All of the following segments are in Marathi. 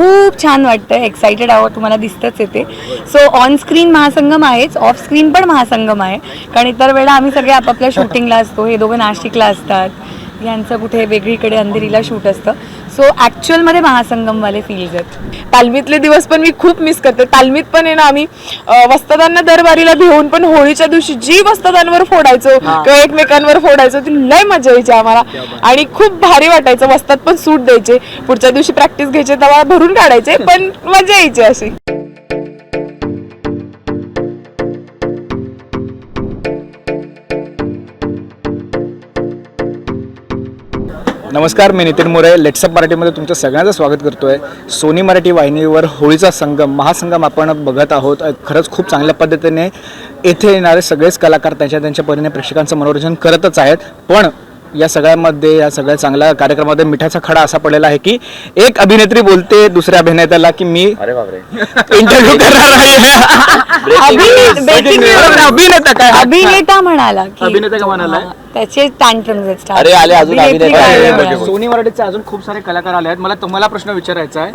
खूप छान वाटतं एक्सायटेड आहोत तुम्हाला दिसतच येते. सो ऑन स्क्रीन महासंगम आहेच ऑफ स्क्रीन पण महासंगम आहे. कारण इतर वेळा आम्ही सगळे आपापल्या शूटिंगला असतो हे दोघं नाशिकला असतात. यांचं कुठे वेगळीकडे अंधेरीला शूट असतं. सो ॲक्च्युअलमध्ये महासंगमवाले फील्स आहेत. तालमीतले दिवस पण मी खूप मिस करते. तालमीत पण आहे ना आम्ही वस्तादांना दरबारीला भिवून पण होळीच्या दिवशी जी वस्तादांवर फोडायचो किंवा एकमेकांवर फोडायचो ती लय मजा यायची आम्हाला. आणि खूप भारी वाटायचं. वस्तात पण सूट द्यायचे. पुढच्या दिवशी प्रॅक्टिस घ्यायचे तेव्हा भरून काढायचे पण मजा यायची अशी. नमस्कार मी नितीन मोरे. लेट्सअप मराठीमध्ये तुमचं सगळ्यांचं स्वागत करतो आहे सोनी मराठी वाहिनीवर होळीचा संगम महासंगम आपण बघत आहोत. खरंच खूप चांगल्या पद्धतीने येथे येणारे सगळेच कलाकार त्यांच्या त्यांच्या परीने प्रेक्षकांचं मनोरंजन करतच आहेत. पण या सगळ्यामध्ये या सगळ्या चांगल्या कार्यक्रमामध्ये मिठाचा खडा असा पडलेला आहे की एक अभिनेत्री बोलते दुसऱ्या अभिनेत्याला की मी इंटरव्ह्यू करणार आहे अभि- breaking news. अभिनेता काय अभिनेता म्हणाला की अभिनेता का म्हणाला? हा, त्याचे आहेत. अरे, आले अजून अभिनेत्री अभिनेता काय आले. म्हणाली? सोनी मराठीचे अजून खूप सारे कलाकार आले आहेत मला तुम्हाला प्रश्न विचारायचा आहे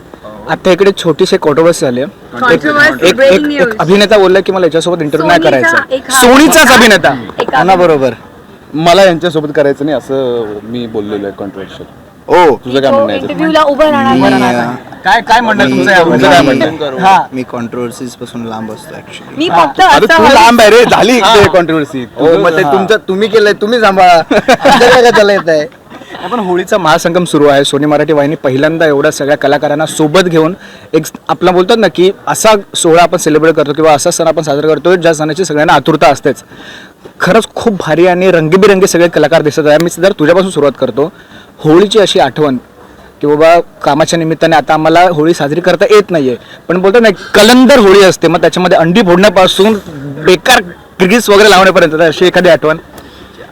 आता इकडे छोटीशी कॉन्ट्रोवर्सी झाली आहे. एक- Controversy, एक- breaking एक- एक news. अभिनेता बोलला की मला याच्यासोबत इंटरव्ह्यू नाही सोनीचा करायचा एक हा- सोनीचाच अभिनेता एक ना बरोबर मला यांच्यासोबत करायचं नाही असं मी बोललेलो आहे कॉन्ट्रोवर्शियल ओ. तुझं काय म्हणणं आहे? याच्यात? इंटरव्ह्यूला उभं राहणार नाही. काय काय तुमचं यावर? म्हणणं हा. मी कॉन्ट्रोवर्सीजपासून लांब असतो ऍक्च्युली मी फक्त तू लांब आहे रे झाली कॉन्ट्रोवर्सी हो मग ते तुमचं तुम्ही केलंय तुम्ही सांभाळा. तुमचं काय त्याला येत आहे? आपण होळीचा महासंगम सुरू आहे. सोनी मराठी वाहिनी पहिल्यांदा एवढ्या सगळ्या कलाकारांना सोबत घेऊन एक आपला बोलतात ना की असा सोहळा आपण सेलिब्रेट करतो किंवा असा सण आपण साजरा करतो ज्या सणाची सगळ्यांना आतुरता असतेच. खरंच खूप भारी आणि रंगीबिरंगी सगळे कलाकार दिसत आहे मी जर तुझ्यापासून सुरुवात करतो होळीची अशी आठवण की बाबा कामाच्या निमित्ताने आता आम्हाला होळी साजरी करता येत नाहीये. पण बोलतो ना कलंदर होळी असते. मग त्याच्यामध्ये अंडी फोडण्यापासून बेकार ग्रीस वगैरे लावण्यापर्यंत अशी एखादी आठवण.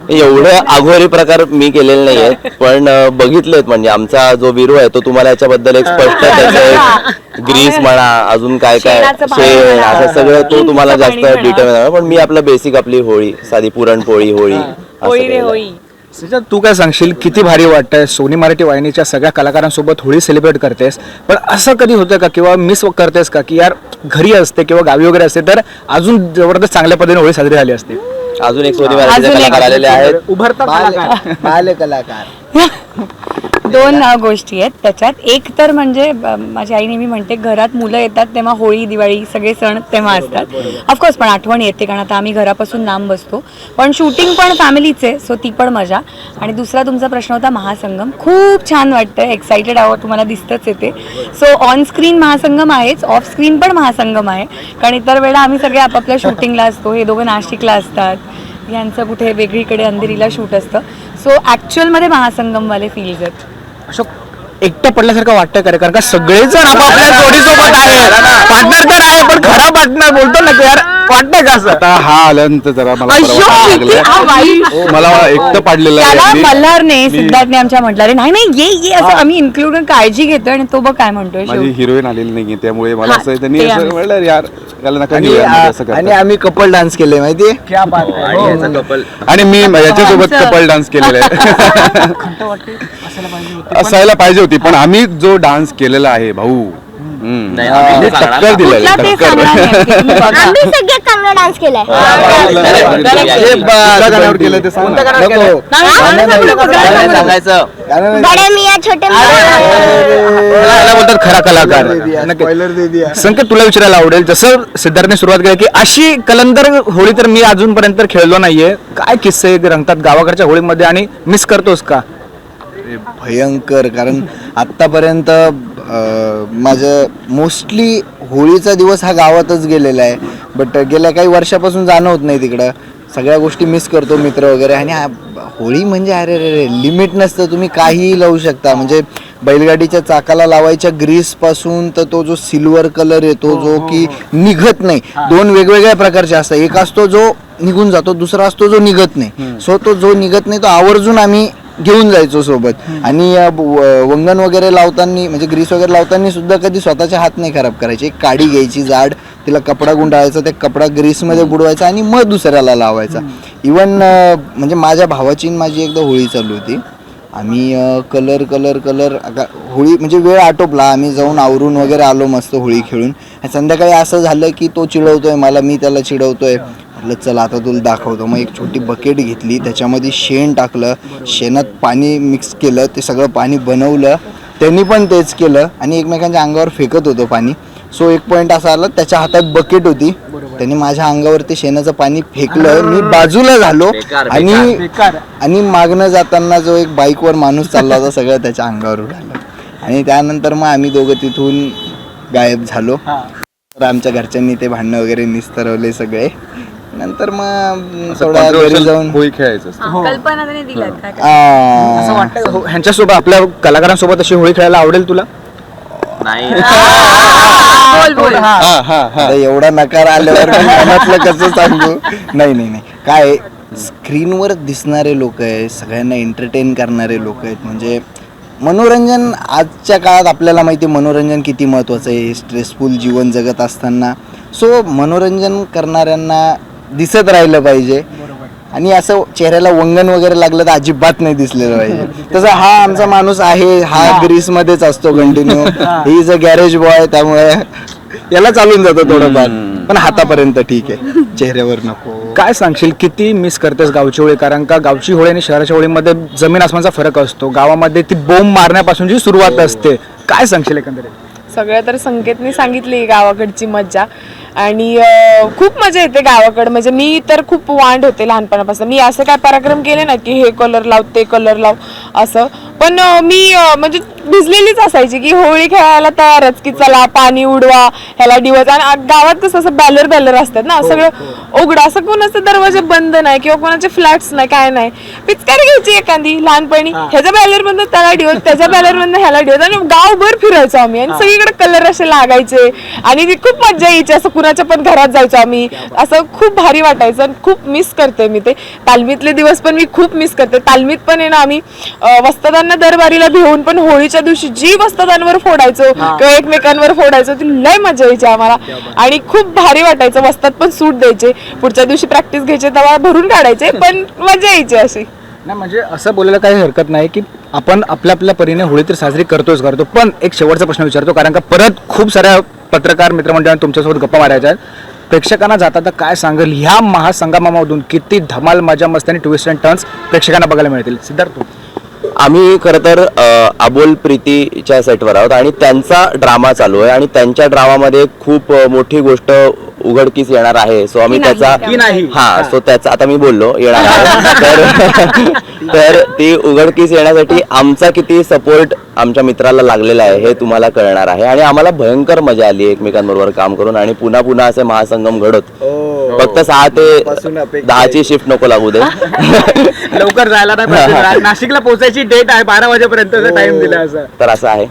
एवढं आघोरी प्रकार मी केलेले नाहीये पण अं, बघितलेत म्हणजे आमचा जो विरू आहे तो तुम्हाला याच्याबद्दल एक स्पष्ट त्याचं ग्रीस म्हणा अजून काय काय पाणी शेण. असं सगळं तो तुम्हाला जास्त पाणी. डिटेल पण मी आपलं बेसिक आपली होळी साधी पुरणपोळी होळी असं होळी रे केलेलं. होळी. सिजा, तू काय सांगशील? किती भारी वाटतंय. सोनी मराठी वाहिनीच्या सगळ्या कलाकारांसोबत होळी सेलिब्रेट करतेस. पण असं कधी होतं का? किंवा मिस करतेस का? की यार घरी असते किंवा गावी वगैरे असते तर अजून जबरदस्त चांगल्या पद्धतीने होळी साजरी झाली असते. अजून एक सोनी अजून एक कलाकार आलेले आहेत उभरता. बाल कलाकार दोन गोष्टी आहेत त्याच्यात. एक तर म्हणजे माझी आई नेहमी म्हणते घरात मुलं येतात तेव्हा होळी दिवाळी सगळे सण तेव्हा असतात. ऑफकोर्स पण आठवण येते कारण आता आम्ही घरापासून लांब बसतो. पण शूटिंग पण फॅमिलीच आहे सो ती पण मजा. आणि दुसरा तुमचा प्रश्न होता महासंगम. खूप छान वाटतं एक्सायटेड आहोत तुम्हाला दिसतच येते. सो ऑन स्क्रीन महासंगम आहेच ऑफ स्क्रीन पण महासंगम आहे. कारण इतर वेळा आम्ही सगळे आपापल्या शूटिंगला असतो हे दोघं नाशिकला असतात. यांचं कुठे वेगळीकडे अंधेरीला शूट असतं सो ॲक्च्युअलमध्ये महासंगमवाले फील्स आहेत असं एकटं पडल्यासारखं वाटतं का रे? कारण का सगळेजण आपापल्या जोडीसोबत आहे पार्टनर तर आहे पण खरा पार्टनर बोलतो ना की यार वाटतं का असं आता हा आल्यानंतर जरा मला हा. मला एकटं पाडलेलं त्याला आहे मल्हारने मी- सिद्धार्थने आमच्या म्हटलं रे नाही नाही ये ये असं आम्ही इन्क्लूड काळजी घेतोय आणि तो बघ काय म्हणतोय माझी शेवटी. हिरोईन आलेली नाहीये त्यामुळे मला हा, असं त्यांनी ते असं आम्ही- म्हणलं यार याला नका आणि घेऊया असं आ- आणि करतात. आम्ही कपल डान्स केले माहितीये क्या बात आहे. हो. आणि मी याच्यासोबत आमचं- कपल डान्स केलेला आहे असायला पाहिजे होती पण आम्ही जो डान्स केलेला आहे भाऊ हम्म. नाही, आम्ही आम्ही सांगणार टक्कर दिलेली कुठला ते टक्कर सांगणार नाही, ते तुम्ही बघा. आम्ही सगळ्यात चांगला डान्स केलाय हे बा- कुठल्या गाण्यावर केलं ते सांग ना. नको. नाही, नाही, गाणं नाही, नको, गाणं गाणं नाही नको. सांगायचं गाणं नाही. बडे मिया छोटे मिया खरा कलाकार. दे दिया, नक्की. spoiler दे दिया. संकेत तुला विचारायला आवडेल जसं सिद्धार्थने सुरुवात केली की अशी कलंदर होळी तर मी अजूनपर्यंत खेळलो नाहीये. काय किस्से रंगतात गावाकडच्या होळीमध्ये आणि मिस करतोस का? अरे भयंकर कारण आत्तापर्यंत अं, माझं मोस्टली होळीचा दिवस हा गावातच गेलेला आहे. बट गेल्या काही वर्षापासून जाणं होत नाही तिकडं. सगळ्या गोष्टी मिस करतो मित्र वगैरे. आणि हा- होळी म्हणजे अरे रे रे लिमिट नसतं. तुम्ही काहीही लावू शकता. म्हणजे बैलगाडीच्या चाकाला लावायच्या ग्रीसपासून तर तो जो सिल्वर कलर येतो जो की निघत नाही. दोन वेगवेगळ्या प्रकारचे असतात. एक असतो जो निघून जातो दुसरा असतो जो निघत नाही. सो तो जो निघत नाही तो आवर्जून आम्ही घेऊन जायचो सोबत. आणि वंगण वगैरे लावताना म्हणजे ग्रीस वगैरे लावताना सुद्धा कधी स्वतःचे हात नाही खराब करायचे. एक काडी घ्यायची जाड तिला कपडा गुंडाळायचा ते कपडा ग्रीसमध्ये बुडवायचा आणि मग दुसऱ्याला लावायचा. इवन म्हणजे माझ्या भावाची माझी एकदा होळी चालू होती. आम्ही कलर कलर कलर होळी म्हणजे वेळ आटोपला. आम्ही जाऊन आवरून वगैरे आलो मस्त होळी खेळून. संध्याकाळी असं झालं की तो चिडवतोय मला मी त्याला चिडवतोय. म्हटलं चल आता तुला दाखवतो. मग एक छोटी बकेट घेतली त्याच्यामध्ये शेण टाकलं शेणात पाणी मिक्स केलं ते सगळं पाणी बनवलं. त्यांनी पण तेच केलं आणि एकमेकांच्या अंगावर फेकत होतो पाणी. सो एक पॉईंट असा आला त्याच्या हातात बकेट होती. त्यांनी माझ्या अंगावरती शेणाचं पाणी फेकलं मी बाजूला झालो आणि आणि मागणं जाताना जो एक बाईकवर माणूस चालला होता सगळं त्याच्या अंगावर उडालं. आणि त्यानंतर मग आम्ही दोघं तिथून गायब झालो. तर आमच्या घरच्यांनी ते भांडणं वगैरे निस्तरवले सगळे. नंतर मग थोडा घरी जाऊन होळी खेळायचं असतं. कल्पना त्याने दिल्यात काय आ, असं वाटतं हो, ह्यांच्यासोबत आपल्या कलाकारांसोबत अशी होळी खेळायला आवडेल तुला? नाही. बोल बोल. आता एवढा नकार आल्यावर मी मनातलं कसं सांगू? नाही नाही नाही. काय आहे, स्क्रीनवर दिसणारे लोक आहे सगळ्यांना एंटरटेन करणारे लोक आहेत. म्हणजे मनोरंजन आजच्या काळात आपल्याला माहिती आहे मनोरंजन किती महत्त्वाचं आहे. स्ट्रेसफुल जीवन जगत असताना. सो मनोरंजन करणाऱ्यांना दिसत राहिलं पाहिजे. आणि असं चेहऱ्याला वंगण वगैरे लागलं तर अजिबात नाही दिसलेलं पाहिजे. तसं हा आमचा माणूस आहे हा ग्रीसमध्येच असतो continue he. Is a garage boy त्यामुळे याला चालून जातं थोडंफार. पण हातापर्यंत ठीक आहे. चेहऱ्यावर नको. काय सांगशील किती मिस करतेस गावची होळी? कारण का गावची होळी आणि शहराच्या होळीमध्ये जमीन आसमानचा फरक असतो. गावामध्ये ती बोंब मारण्यापासून जी सुरुवात असते. काय सांगशील एकंदरीत? सगळं तर संकेतने सांगितली गावाकडची मज्जा. आणि खूप मजा येते गावाकडं. म्हणजे मी तर खूप वांड होते लहानपणापासून. मी असं काय पराक्रम केले ना की हे कलर लाव ते कलर लाव असं. पण मी म्हणजे भिजलेलीच असायची की होळी खेळायला तयारच की चला पाणी उडवा ह्याला दिवस आणि गावात कसं असं बॅलर बॅलर असतात ना सगळं उघडं. असं कोणाचे दरवाजे बंद नाही किंवा कोणाचे फ्लॅट्स नाही काय नाही. पिचकारी घ्यायची एखादी लहानपणी. ह्याच्या बॅलर बंद त्याला दिवस त्याच्या बॅलर बंद ह्याला दिवस आणि गावभर फिरायचो आम्ही. आणि सगळीकडे कलर असे लागायचे. आणि ती खूप मजा यायची. असं कुणाच्या पण घरात जायचो आम्ही. असं खूप भारी वाटायचं आणि खूप मिस करते मी ते. तालमीतले दिवस पण मी खूप मिस करते. तालमीत पण आहे ना आम्ही अं, वस्तादांना दरबारीला भेऊन पण होळीच्या दिवशी जी वस्तादांवर फोडायचो किंवा एकमेकांवर फोडायचो ती लय मजा यायची आम्हाला. आणि खूप भारी वाटायचं वस्तात पण सूट द्यायचे. पुढच्या दिवशी प्रॅक्टिस घ्यायचे तेव्हा भरून काढायचे पण मजा यायची अशी. नाही म्हणजे असं बोलायला काही हरकत नाही की आपण आपल्या आपल्या परीने होळी तर साजरी करतोच करतो. पण एक शेवटचा प्रश्न विचारतो कारण का परत खूप साऱ्या पत्रकार मित्रमंडळांनी तुमच्यासोबत गप्पा मारायच्या आहेत. प्रेक्षकांना जाता तर काय सांगेल ह्या महासंगमामधून किती धमाल मजा मस्ती आणि ट्विस्ट अँड टर्न्स प्रेक्षकांना बघायला मिळतील. सिद्धार्थ आम्ही खरं तर अबोल प्रीतीच्या सेटवर आहोत आणि त्यांचा ड्रामा चालू आहे आणि त्यांच्या ड्रामामध्ये खूप मोठी गोष्ट उघडकीस येणार आहे. सो आम्ही त्याचा की नाही. हा सो त्याचा आता मी बोललो येणार आहे. तर तर ती उघडकीस येण्यासाठी आमचा किती सपोर्ट आमच्या मित्राला लागलेला आहे हे तुम्हाला कळणार आहे. आणि आम्हाला भयंकर मजा आली एकमेकांबरोबर काम करून. आणि पुन्हा पुन्हा असे महासंगम घडत. फक्त सहा ते दहाची शिफ्ट नको लागू दे. लवकर जायला नाशिकला पोहोचायची डेट आहे बारा वाजेपर्यंतचा टाइम दिला असं. तर असं आहे.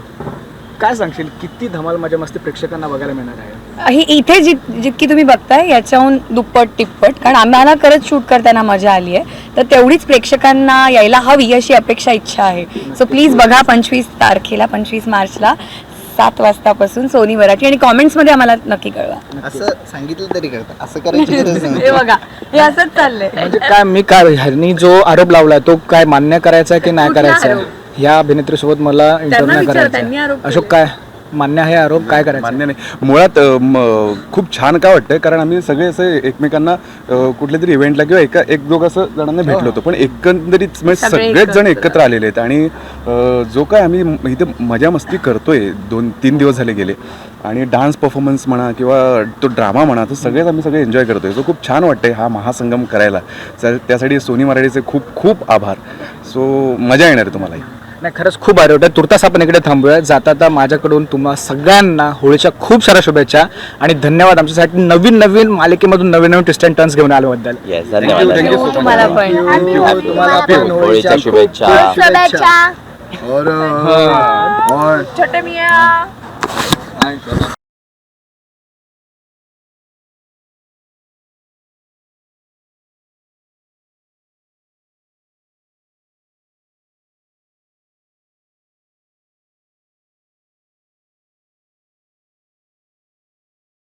काय सांगशील? किती धमाल मजा मस्ती प्रेक्षकांना बघायला मिळणार आहे? ही इथे जी जितकी तुम्ही बघताय याच्याहून दुप्पट टिप्पट कारण आम्हाला करत शूट करताना मजा आली आहे. तर तेवढीच प्रेक्षकांना यायला हवी अशी अपेक्षा इच्छा आहे. सो प्लीज बघा पंचवीस तारखेला पंचवीस मार्चला सात वाजतापासून सोनी मराठी. आणि कॉमेंट्समध्ये आम्हाला नक्की कळवा. असं सांगितलं तरी करतात. असं करायची गरज नाही. हे बघा हे असंच चाललंय. म्हणजे काय मी काय ह्यांनी जो आरोप लावलाय तो काय मान्य करायचा की नाही करायचा ह्या अभिनेत्रीसोबत मला इंटरव्ह्यू करायचा. अशोक काय? मान्य आहे आरोप? काय करायचं? मान्य नाही. मुळात खूप छान का वाटतंय? कारण आम्ही सगळे असे एकमेकांना कुठल्या तरी इव्हेंटला किंवा एका एक दोघ असं जणांना भेटलो होतो. पण एकंदरीत म्हणजे सगळे सगळेच जण एकत्र. एकत्र आलेले आहेत. आणि जो काय आम्ही इथे मजा मस्ती करतोय दोन तीन दिवस झाले गेले. आणि डान्स परफॉर्मन्स म्हणा किंवा तो ड्रामा म्हणा तर सगळेच आम्ही सगळे एन्जॉय करतोय. सो खूप छान वाटतंय हा महासंगम करायला. त्यासाठी सोनी मराठीचे खूप खूप आभार. सो मजा येणार आहे तुम्हालाही. नाही खरंच खूप भारी वाटतं तुर्तास आपण इकडे थांबूया. जाता आता माझ्याकडून तुम्हा सगळ्यांना होळीच्या खूप साऱ्या शुभेच्छा आणि धन्यवाद आमच्यासाठी. नवीन नवीन मालिकेमधून नवीन नवीन ट्विस्ट अँड टर्न्स घेऊन आल्याबद्दल येस धन्यवाद धन्यवाद. तुम्हाला पण. तुम्हाला पण होळीच्या शुभेच्छा. शुभेच्छा. और. छोटे मिया.